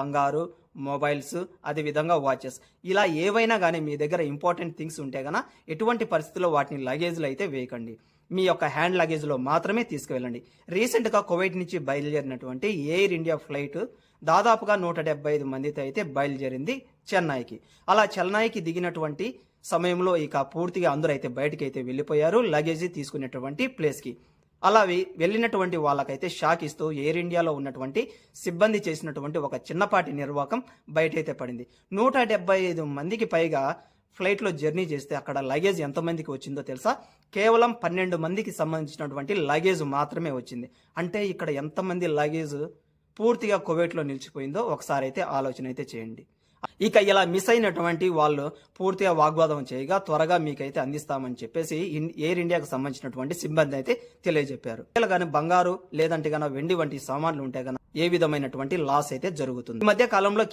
బంగారు మొబైల్స్ అదేవిధంగా వాచెస్. ఇలా ఏవైనా కానీ మీ దగ్గర ఇంపార్టెంట్ థింగ్స్ ఉంటే గన ఎటువంటి పరిస్థితుల్లో వాటిని లగేజ్లో అయితే వేయకండి. మీ యొక్క హ్యాండ్ లగేజ్లో మాత్రమే తీసుకువెళ్ళండి. రీసెంట్గా కువైట్ నుంచి బయలుదేరినటువంటి ఎయిర్ ఇండియా ఫ్లైట్ దాదాపుగా నూట డెబ్బై ఐదు మందితో అయితే బయలుదేరింది చెన్నైకి. అలా చెన్నైకి దిగినటువంటి సమయంలో ఇక పూర్తిగా అందరూ అయితే బయటకైతే అయితే వెళ్ళిపోయారు. లగేజీ తీసుకునేటువంటి ప్లేస్కి. అలా వెళ్ళినటువంటి వాళ్ళకైతే షాక్ ఇస్తూ ఎయిర్ ఇండియాలో ఉన్నటువంటి సిబ్బంది చేసినటువంటి ఒక చిన్నపాటి నిర్వాకం బయటైతే పడింది. నూట డెబ్బై ఐదు మందికి పైగా ఫ్లైట్లో జర్నీ చేస్తే అక్కడ లగేజ్ ఎంతమందికి వచ్చిందో తెలుసా? కేవలం పన్నెండు మందికి సంబంధించినటువంటి లగేజ్ మాత్రమే వచ్చింది. అంటే ఇక్కడ ఎంతమంది లగేజ్ పూర్తిగా కువైట్లో నిలిచిపోయిందో ఒకసారి అయితే ఆలోచన అయితే చేయండి. ఇక ఇలా మిస్ అయినటువంటి వాళ్ళు పూర్తిగా వాగ్వాదం చేయగా త్వరగా మీకైతే అందిస్తామని చెప్పేసి ఎయిర్ ఇండియాకు సంబంధించినటువంటి సిబ్బంది అయితే తెలియజెప్పారు. కానీ బంగారు లేదంటే గన వెండి వంటి సామాన్లు ఉంటే గన ఏ విధమైనటువంటి లాస్ అయితే జరుగుతుంది. ఈ మధ్య కాలంలో